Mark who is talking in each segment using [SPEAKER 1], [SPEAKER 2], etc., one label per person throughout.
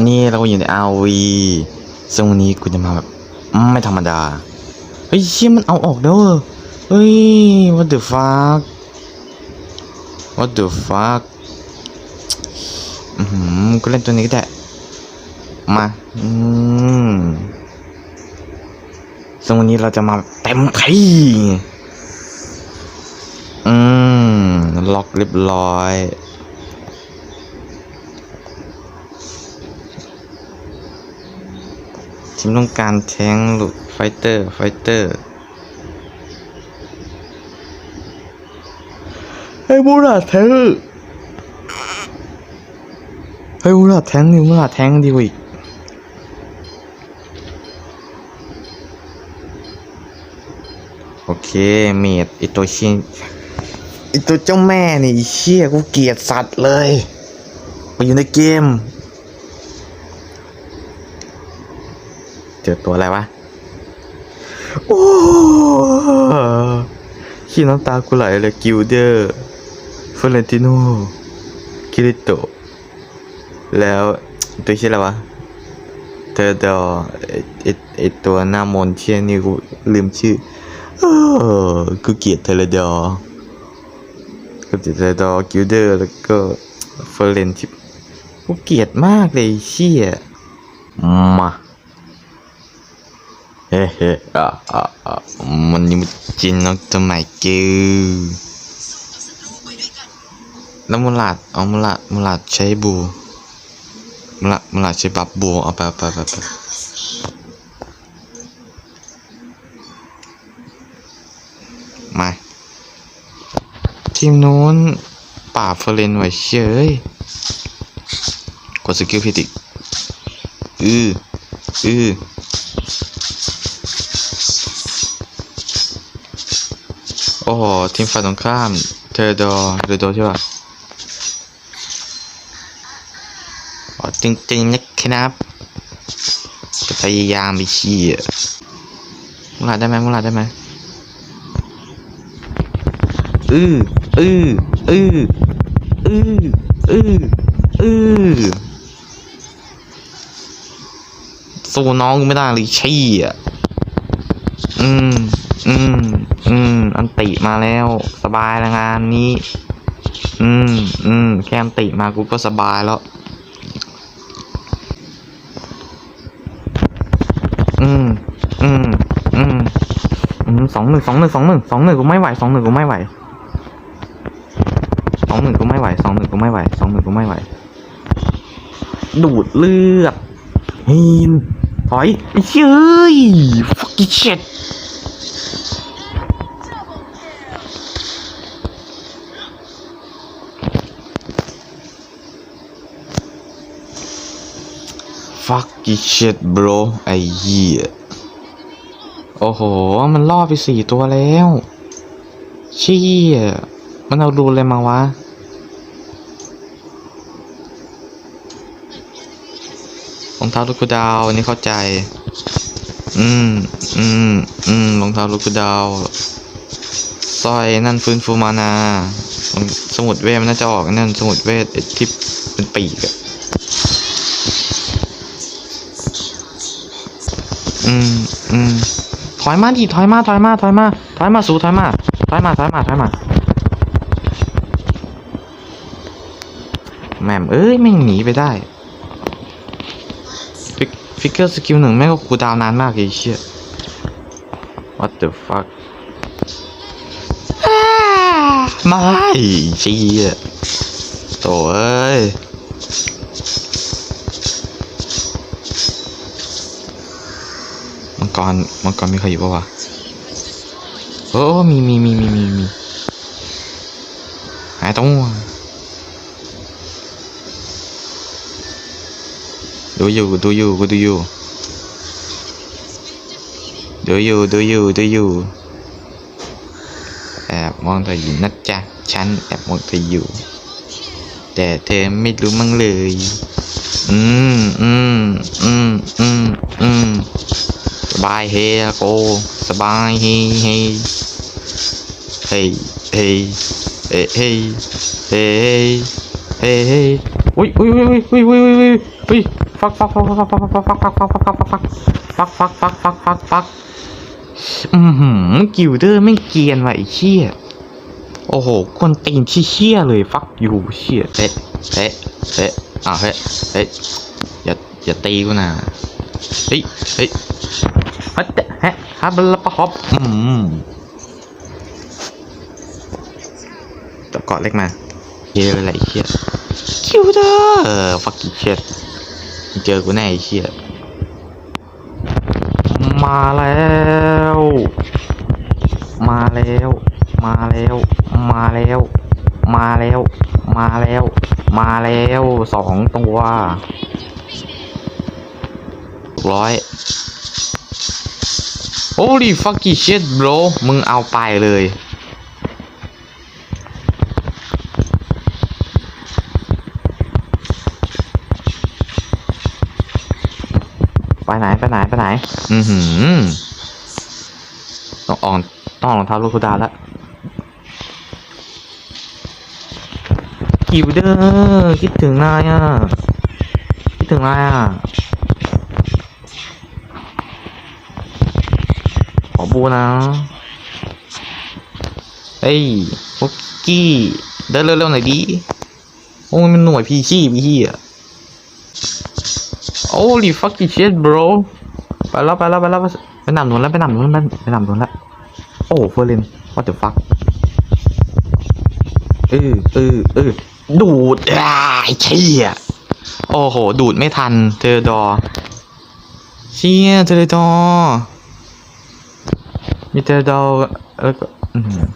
[SPEAKER 1] อนนี้เราอยู่ใน RV ซึ่งวันนี้กูจะมาแบบไม่ธรรมดา เฮ้ยเชี่ยมันเอาออกแล้อเฮ้ย what the fuck what the fuck อือหือกูเล่นตัวนี้ก็ได้ มาอืมซึ่งวันนี้เราจะมาเต็มที่อืมล็อกเรียบร้อย ทีมต้องการแทงหลุดไฟเตอร์ ไฟเตอร์เฮ้ยมูราแทงค์เฮ้ยมูราแทงนี่มูราแทงดีกว่าอีกโอเคเมดไอตัวชี่ยไอตัวเจ้าแม่นี่เชี่ยกูเกลียดสัตว์เลยมาอยู่ในเกม จอตัวอะไรวะ โอ้ขี้น้ำตากูไหลเลยกิลเดอร์เฟรนติโนคิริโตแล้วตัวชื่ออะไรวะเธอดอไอไอตัวหน้ามนเชี่ยนี่กูลืมชื่อเออกูเกลียดเทเลดอร์กูเกลียดเทเดอร์กิลเดอร์แล้วก็เฟรนทิกูเกลียดมากเลยเชี่ยมา เฮ้เฮ้อะอะอะมันนี่มันจริงนักทำไมเกูแล้วมุลาดเอามุลาดมุลาดใช้บูมุลาดมุลาดใช้บับบูเอาไปไปไปไปมา ทีมนู้นป่าเฟรนไว้เฉยกดสกิลพิติอืออือ อ้โห ทีมฝ่ายตรงข้าม เทอร์ดอร์เทอร์ดใช่ป่ะอ๋อจริงๆนะครับจะพยายามไปชี้มุลาดได้ไหมมุลาดได้ไหมอืออืออืออืออืออือสู้น้องกูไม่ได้เลยชี้อะอืมอืม อืม อันติมาแล้ว สบายละงานนี้ อืม อืม แค่อันติมากูก็สบายแล้ว อืม อืม อืม อืมสองหนึ่งสองหนึ่งสองหนึ่งสองหนึ่งกูไม่ไหวสองหนึ่งกูไม่ไหวสองหนึ่งกูไม่ไหวสองหนึ่งกูไม่ไหวสองหนึ่งกูไม่ไหว ดูดเลือดฮีนถอยไอ้เชื่ย fucking shit ฟักกี้ shit bro ไอ้เหี้ย โอ้โห มันล่อไปสี่ตัวแล้ว เชี่ย มันเอารูอะไรมาวะ รองเท้าลูกกระดาวอันนี้เข้าใจ อืม อืม อืม รองเท้าลูกกระดาวสร้อยนั่นฟื้นฟูมานา สมุดเวทมันน่าจะออกนั่นสมุดเวทที่เป็นปีกอะ อืมอืมถอยมาดิถอยมาถอยมาถอยมาถอยมาสู้ถอยมาถอยมาถอยมาถอยมาแหม่มเอ้ยแม่งหนีไปได้ฟิกฟิกเกอร์สกิลหนึ่งแม่งก็คูลดาวน์นานมากเลยไอ้เชี่ย what the fuck อ้าไม่เชี่ยโถ่เอ้ย มังกรมังกรมีใครอยู่ปะวะโอ้มีมีมีมีมีมีหายตัวดูอยู่ดูอยู่กูดูอยู่ดูอยู่ดูอยู่ดูอยู่แอบมองเธออยู่นะจ๊ะฉันแอบมองเธออยู่ แต่เธอไม่รู้มั้งเลย อืมอืมอืมอืมอืม บายเฮละโกสบายเฮเฮเฮ้เฮ้เฮ้เฮเฮ้เฮเฮ้อุ้ยอุ้ยอุ้ยอุ้ยอุ้ยอุ้ยอุ้ยอุ้ยฟักฟักฟักฟักฟักฟักฟักฟักฟักฟักฟักฟักฟักฟักฟักฟักฟักอือหือกิลเดอร์ไม่เกียนว่ะไอ้เชี่ยโอ้โหคนตีนที่เชี่ยเลยฟักอยู่เชี่ยเอ๊ะเอ๊ะเอ๊ะอะเฮ้ยเฮ้ยอย่าอย่าตีกูนะเฮ้ยเฮ้ย ฮัตเฮะฮับลปะฮอบอืมตะเกาะเล็กมาเยอะเลยไอ้เชี่ยกิลเดอร์เออฟักกี้เชี่ยเจอกูแน่ไอ้เชี่ยมาแล้ว มาแล้ว มาแล้ว มาแล้ว มาแล้ว มาแล้ว มาแล้วสองตัวร้อย Holy fucking shit bro มึงเอาไปเลย ไปไหน ไปไหน ไปไหน อือหือ ต้องอ่อนต้องรองเท้าลูกคุดาแล้วกิวเดอร์คิดถึงนายอะ คิดถึงนายอะ ขอ บูนะเฮ้ยพวกกี้เดินเร็วๆหน่อยดิโอ้ยมันหน่วยพีชีพีชีอะ Holy fucking shit bro ไปแล้วไปแล้วไปแล้วไปนำหนุนแล้วไปนำหนุนแล้วไปนำหนุนแล้วโอ้เฟอร์เรน what the fuck เออเออเออดูดอ่าไอ้เชี่ยโอ้โห ดูดไม่ทันเทอดอเชี่ยเทอดอ มีเทอดอร์แล้วก็อื้อหือ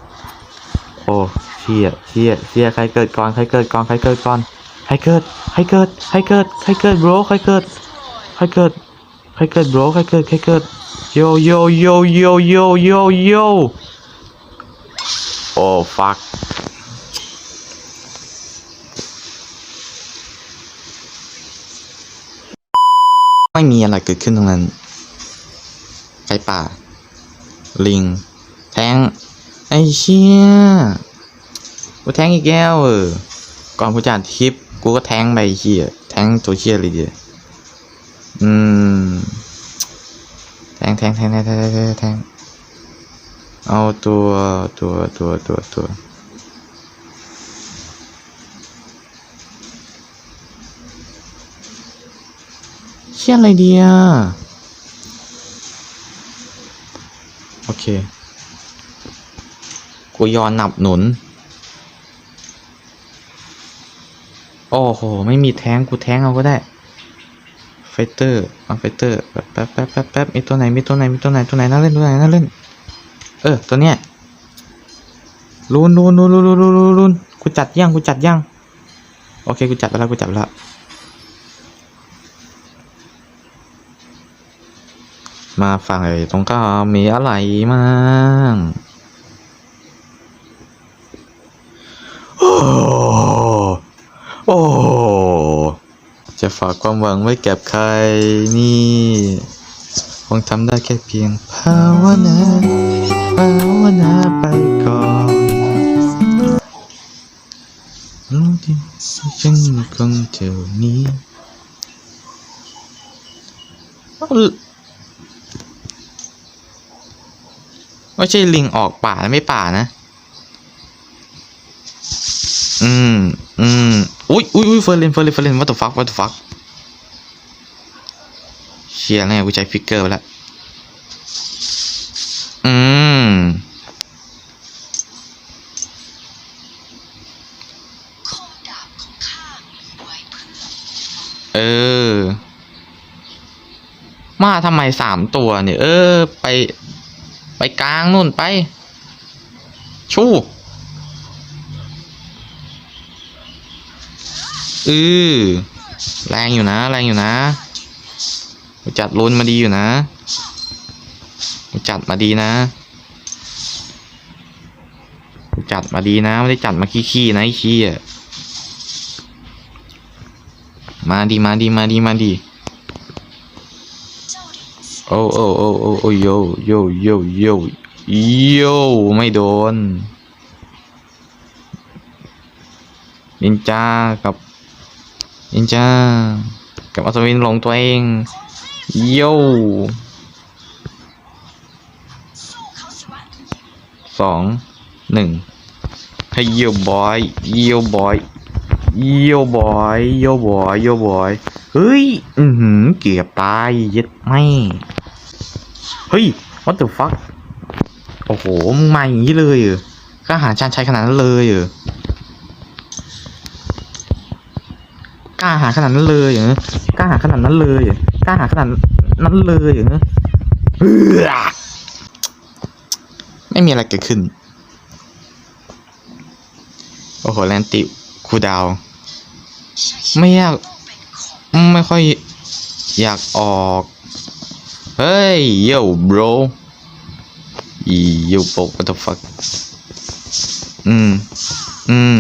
[SPEAKER 1] โอ้เชี่ยเชี่ยเชี่ยใครเกิดก่อนใครเกิดก่อนใครเกิดก่อนใครเกิดใครเกิดใครเกิดใครเกิด bro ใครเกิดใครเกิดใครเกิด bro ใครเกิดใครเกิด yo yo yo yo yo yo yo โอ้ fuck ไม่มีอะไรเกิดขึ้นตรงนั้นไก่ป่า ลิง แทง ไอ้เชี่ยกูแทงอีกแก้วเออ ก่อนกูจัดคลิป กูก็แทงไปเชี่ยแทงตัวเชี่ยเลยเดียอืม แทงแทงแทงแทงแทงแทงแทงเอาตัวตัวตัวตัวตัวเชี่ยอะไรเดีย โอเค กูยอนหนับหนุน โอ้โห ไม่มีแท้งกูแท้งเอาก็ได้ ไฟเตอร์เอาไฟเตอร์แป๊บแป๊บแป๊บแป๊บแป๊บมีตัวไหน มีตัวไหน มีตัวไหน ตัวไหนน่าเล่น ตัวไหนน่าเล่น เออ ตัวเนี้ยลุนลุนลุนลุนลุนลุนกูจัดย่างกูจัดย่างโอเค กูจัดแล้ว กูจัดแล้ว มาฝั่งไอ้ตรงก็มีอะไรมั่งโอ้โอ้จะฝากความหวังไว้แกับใครนี่คงทำได้แค่เพียงภาวนาภาวนาไปก่อนรู้ดีว่ฉันคงเท่านี้ ไม่ใช่ลิงออกป่านะไม่ป่านะ อืม อืม อุ้ยอุ้ยอุ้ยเฟอร์เรนเฟอร์เรนเฟอร์เรน what the fuck what the fuck เชียร์แน่กูใช้ฟิกเกอร์ไปแล้ว อืม
[SPEAKER 2] คมดาบของข้ามีไว้เพื่อ
[SPEAKER 1] เออ มาทำไมสามตัวเนี่ย เออ ไป ไปกลางนู่นไป ชูอือแรงอยู่นะ แรงอยู่นะ จัดลุนมาดีอยู่นะ จัดมาดีนะ จัดมาดีนะ ไม่ได้จัดมาขี้ๆนะไอ้ขี้อะมาดีมาดีมาดีมาดี
[SPEAKER 2] เจ้าด้
[SPEAKER 1] โอ้โอ้โอ้โอ้โอ้โยโยโยโยโยไม่โดนนินจากับนินจากับอัศวินลงตัวเองโย
[SPEAKER 2] ส
[SPEAKER 1] องหนึ่งให้โยบอยโยบอยโยบอยโยบอยโยบอยเฮ้ย อือหือเกือบตายยึดไม่ ฮ้ยวัตถุฟักโอ้โห มึงมาอย่างนี้เลยเออก็หาชานใช้ขนาดนั้นเลยเออกล้าหาขนาดนั้นเลยอย่างกล้าหาขนาดนั้นเลยกล้าหาขนาดนั้นเลยอย่างไม่มีอะไรเกิดขึ้น โอ้โหแลนติคูดาว ไม่อยาก ไม่ค่อยอยากออก เฮ้ยโย่ bro อีโย่ bro what อืม อืม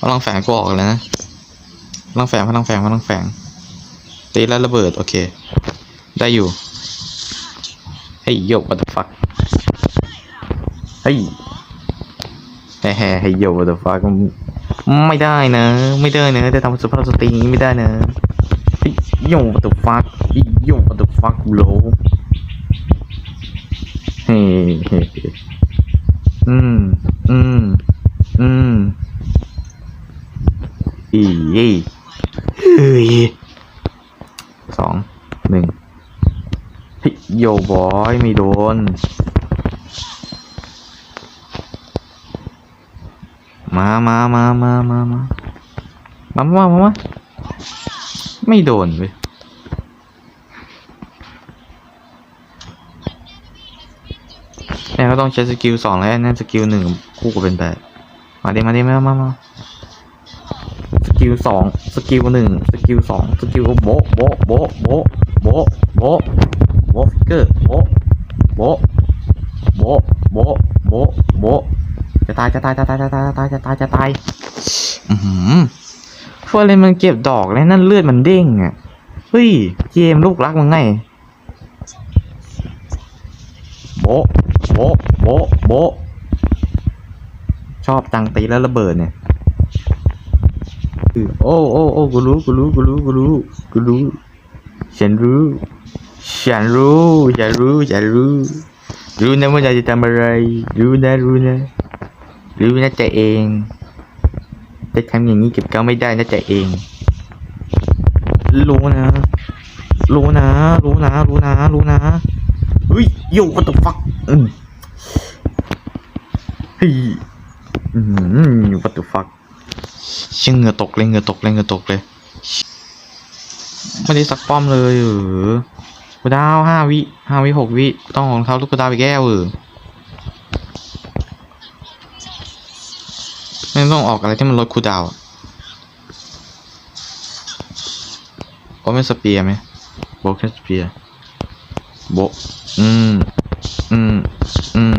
[SPEAKER 1] พลังแฝงกูออกแล้วนะพลังแฝงพลังแฝงพลังแฝงตีแล้วระเบิด โอเค ได้อยู่เฮ้ยโย่ what the fuck เฮ้ยแฮ่เฮ้ยโย่ what the fuck ไม่ได้นะ ไม่ได้นะจะทำสุภาพสตรีไม่ได้นะโย่ what the ยโย่ what the fuck, bro? เฮ้อืม อืม อืมอีเฮ้ยสองหนึ่งพี่โยบอยไม่โดน มามามามามามามามามาไม่โดนเว้ย ก็ต้องใช้สกิลสองแล้วนั่นสกิลหนึ่งคู่กับเป็นแปดมาดิมาดิมามามาสกิลสองสกิลหนึ่งสกิลสองสกิลโบโบโบโบโบโบโบฟิกเกอร์โบโบโบโบโบโบจะตายจะตายจะตายจะตายจะตายจะตายจะตายอืมฟัวเลยมันเก็บดอกแล้วนั่นเลือดมันเด้งอะเฮ้ยเกมลูกรักมึงไงโบ โบโบโบชอบจังตีแล้วระเบิดเนี่ยโอ้โอ้โอ้กูรู้กูรู้กูรู้กูรู้กูรู้ฉันรู้ฉันรู้ฉันรู้ฉันรู้รู้นะว่าจะทำอะไรรู้นะรู้นะรู้นะจะเองจะทำอย่างนี้เก็บเก้าไม่ได้นะจะเอง รู้นะ รู้นะ รู้นะ รู้นะ รู้นะเฮ้ยโย่ what the fuck อืม ฮ้ยอืมวัตถุฟักเชื่อเงื่ตกเลยเงือตกเลยเงือตกเลย ไม่ได้สักป้อมเลยเออกูดาวห้าวิห้าวิหกวิต้องของเขาลูกกูดาวไปแก้วเออไม่ต้องออกอะไรที่มันลดคูดาวโอ้ไม่สเปียร์ไหมโบแค่สเปียร์โบอืมอืมอืม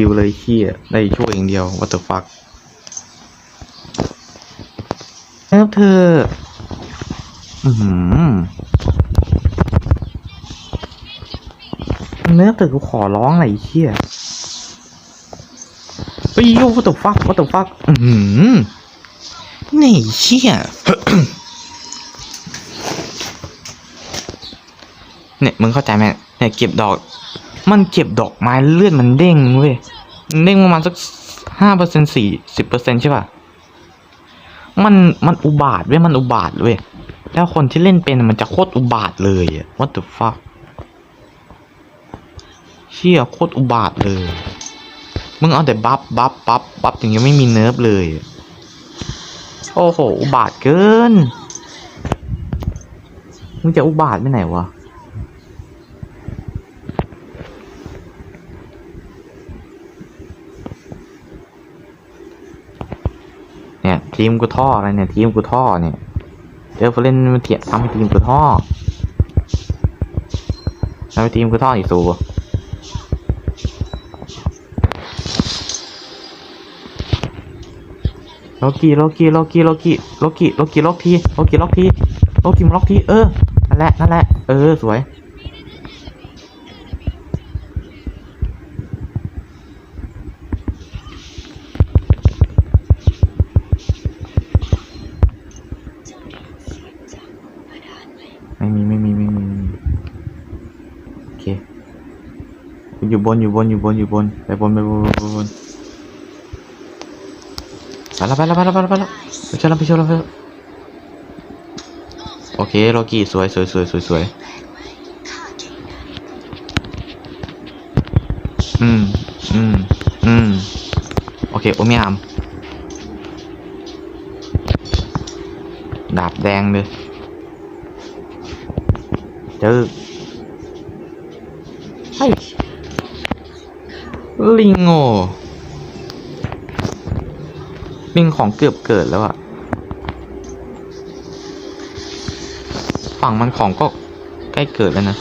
[SPEAKER 1] คิวเลยเชี่ยได้ช่วยอย่างเดียว what the fuck เนิบเธอ อือเนิบเธอกูขอร้องหน่อยไอ้เชี่ยเฮ้ยโย what the fuck what the fuck อือหือนี่เชี่ยเนี่ยมึงเข้าใจไหมเนี่ยเก็บดอก มันเก็บดอกไม้เลือดมันเด้งเว้ย เด้งประมาณสักห้าเปอร์เซ็นสี่สิบเปอร์เซ็นใช่ป่ะ มันมันอุบาทเว้ยมันอุบาทเว้ยแล้วคนที่เล่นเป็นมันจะโคตรอุบาทเลยอะ what the fuck เชี่ยโคตรอุบาทเลย มึงเอาแต่บัฟบัฟบัฟบัฟอย่างเงี้ยไม่มีเนิร์ฟเลย โอ้โห อุบาทเกิน มึงจะอุบาทไปไหนวะ เนี่ย ทีมกูท่ออะไรเนี่ยทีมกูท่อเนี่ยเจอผู้เล่นมาเถียทำให้ทีมกูท่อทำให้ทีมกูท่ออีกสูโลกี้โลกี้โลกี้โลกี้โลกี้โลกี้ล็อกทีโลกี้ล็อกทีโลกี้มันล็อกทีเออนั่นแหละนั่นแหละเออสวย อยู่บนอยู่บนอยู่บนอยู่บนไปบนไปบนไปบนไปบนไปแล้วไปแล้วไปแล้วไปแล้วไปแล้วไปช่วยแล้วไปช่วยแล้วไปแล้วโอเคโลกี้สวยสวยสวยสวยสวยอืมอืมอืมโอเคโอเมียมดาบแดงเลยเจอไอ้ ลิงโง่ลิงของเกือบเกิดแล้วอะฝั่งมันของก็ใกล้เกิดแล้วนะ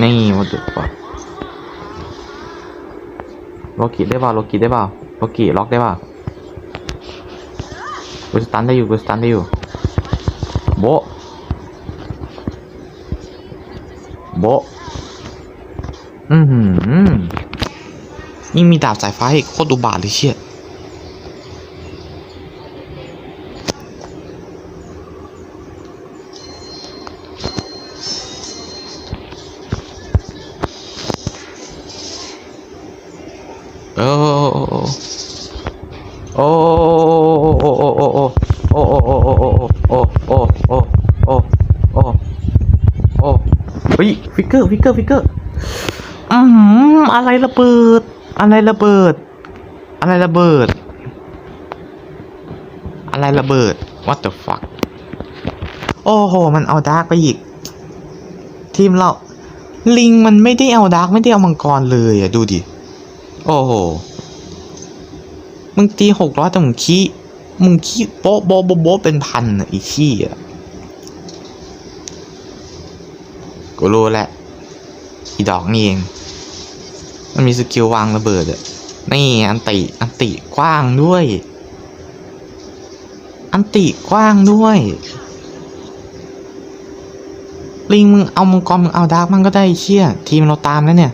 [SPEAKER 1] นี่วัดดุปะโลกิได้เปล่าโลกิได้เปล่าโลกิล็อกได้เปล่ากูสตันได้อยู่กูสตันได้อยู่ โบโบะอือ หือนี่มีดาบสายฟ้าอีกโคตรอุบาทเลยเชี่ยเออโอ้โอ้โอ้โอ้โอ้โอ้โอ้โอ้โอ้โอ้โอ้โอ้โอ้โอ้โอ้โอ้โอ้โอ้โอ้เฮ้ยฟิกเกอร์ฟิกเกอร์ฟิกเกอร์อือหืออะไรระเบิด อะไรระเบิด อะไรระเบิด อะไรระเบิด what the fuck โอ้โห มันเอาดาร์กไปอีก ทีมเรา ลิงมันไม่ได้เอาดาร์กไม่ได้เอามังกรเลยอะดูดิ โอ้โห มึงตีหกร้อยแต่มึงขี้ มึงขี้โป๊ะโบ๊ะโบ๊ะเป็นพันอะอีขี้อะกูรู้แหละ อีดอกนี่เอง มันมีสกิลวางระเบิดอะนี่อันติอันติกว้างด้วย อันติกว้างด้วย ลิงมึงเอามังกรมึงเอาดาร์กมันก็ได้เชี่ยทีมเราตามแล้วเนี่ย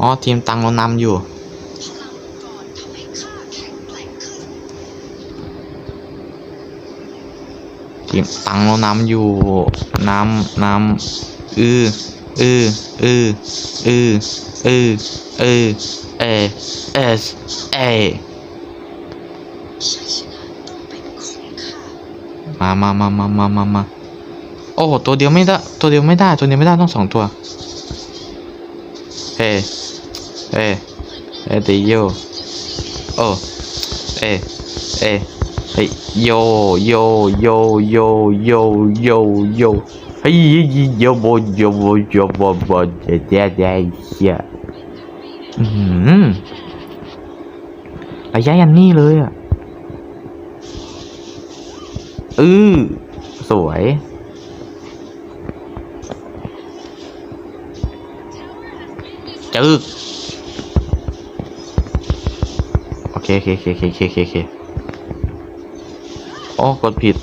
[SPEAKER 1] อ๋อทีมตังเรานำอยู่
[SPEAKER 2] ที
[SPEAKER 1] มตังเรานำอยู่นำนำอือ อืออืออืออืออือเอเอสเอ
[SPEAKER 2] ชัยชนะต้องเอ
[SPEAKER 1] มามามามามามามาโอ้ตัวเดียวไม่ได้ ตัวเดียวไม่ได้ ตัวเดียวไม่ได้ต้องสองตัวเฮ้เฮ้เฮ้ตีโย โอ้เอ เอเฮ้ยโย โย โย โย โย โย โย เฮ้ยโยโบยบโยโบโบเจ๊เจ๊เจ๊เชี่ยอืมระยะยันนี่เลยอะอือสวย จึกโอเคโอเคโอเคโอเคโอเคโอเคโอ้กดผิด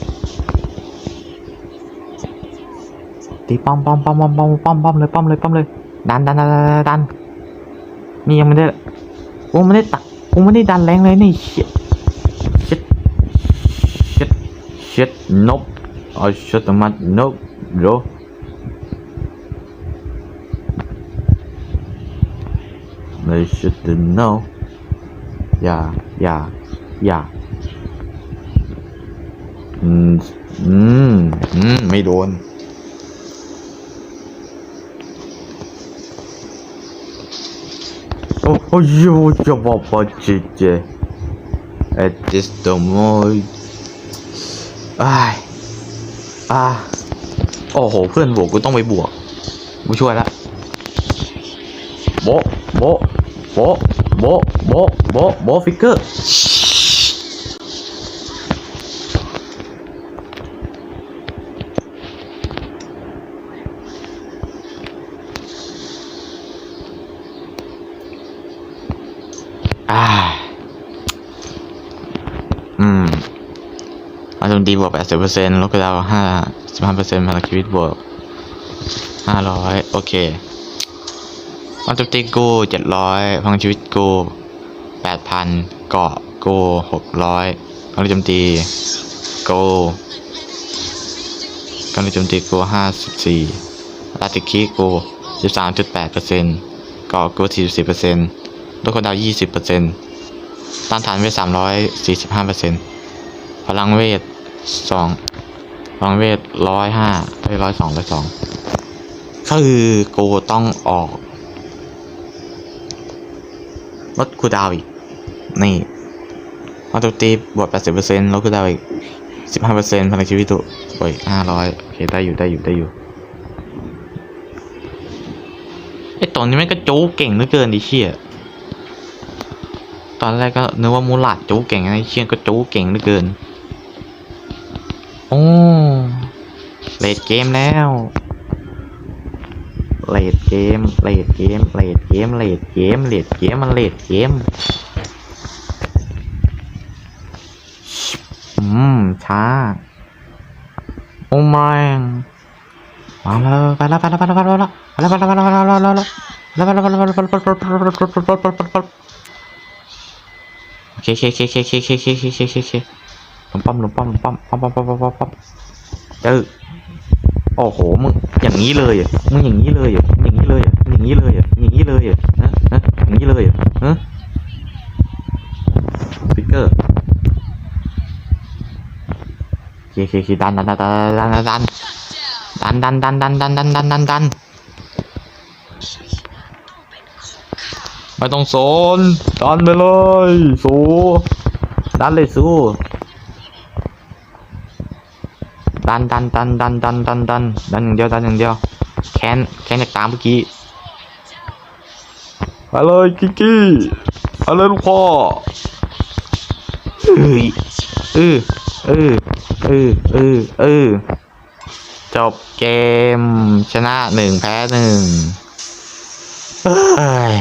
[SPEAKER 1] ตีป้อมป้อมป้อมป้อมป้อมป้อมป้อมเลยป้อมเลยป้อมเลยดันดันดันดันดันดันนี่ยังไม่ได้กูไม่ได้ตักกูไม่ได้ดันแรงเลยนี่เชิดเชิดเชิดเชิดนบอ๋อเชิดมันนบโร They shouldn't know อย่าอย่าอย่าอืมอืมอืมไม่โดน โอ้โหโยจะบอกว่าเจเจ at this the more อ้ายอ่าโอ้โห เพื่อนบวกกูต้องไปบวกกูช่วยละโบะโบะโบะโบะโบะโบะโบะฟิกเกอร์ีบวกแปดสิบเปอร์เซ็นต์ลดกระดาวห้าสิบห้าเปอร์เซ็นต์พลังชีวิตบวกห้าร้อยโอเคมาโจมตีกูเจ็ดร้อยพลังชีวิตกูแปดพันเกาะกูหกร้อยพลังโจมตีกูกำลังโจมตีกูห้าสิบสี่ลาติคิกูสิบสามจุดแปดเปอร์เซ็นต์เกาะกูสี่สิบเปอร์เซ็นต์ลดกระดาวยี่สิบเปอร์เซ็นต์ต้านทานเวทสามร้อยสี่สิบห้าเปอร์เซ็นต์พลังเวท สองพลังเวทร้อยห้าไปร้อยสองร้อยสองก็คือกูต้องออกลดคูดาวอีก นี่มาตุตีบวกแปดสิบเปอร์เซ็นต์ลดคูดาวอีกสิบห้าเปอร์เซ็นต์พลังชีวิตตุโอ้ยห้าร้อยโอเค ได้อยู่ได้อยู่ได้อยู่ไอตอนนี้แม่งก็โจ๊กเก่งเหลือเกินดิเชี่ยตอนแรกก็นึกว่ามูลาดจูเก่งไอเชี่ยก็จูเก่งเหลือเกิน โอ้เลดเกมแล้วเลดเกมเลดเกมเลดเกมเลดเกมเลดเกมมันเลดเกมอืมช้าโอ้ไม่มาแล้วไปแล้วไปแล้วไปแล้วไปแล้วไปแล้วไปแล้วไปแล้วไปแล้วไปแล้วไปแล้วไปแล้วไปแล้วไปแล้วไปแล้วไปแล้วไปแล้วไปแล้วโอเคโอเคโอเคโอเคโอเคโอเคโอเคโอเคโอเคโอเคหลุมป้อมหลุ ลมป้อมลมป้อมลมป้อมป้อมป้อมป้อมป้อมป้อมเออโอ้โหมึงอย่างนี้เลยมึงอย่างนี้เลยอะมึงอย่างนี้เลยอะมึงอย่างนี้เลยอะมึงอย่างนี้เลยอะฮะฮะอย่างนี้เลยฮะสปิกเกอร์เคโอเคเคดันดันดันดันดันดันดันดันดันดันดันดันดันดันดันไม่ต้องสนดันไปเลยสู้ดันเลยสู้ ดันดันดันดันดันดันดันดันอย่างเดียวดันอย่างเดียวแค้นแค้นจากตามเมื่อกี้ไปเลยกิกกี้ไปเลยลูกพ่อเอ้ยเออเออเออเออเออจบเกมชนะหนึ่งแพ้หนึ่งเอ้ย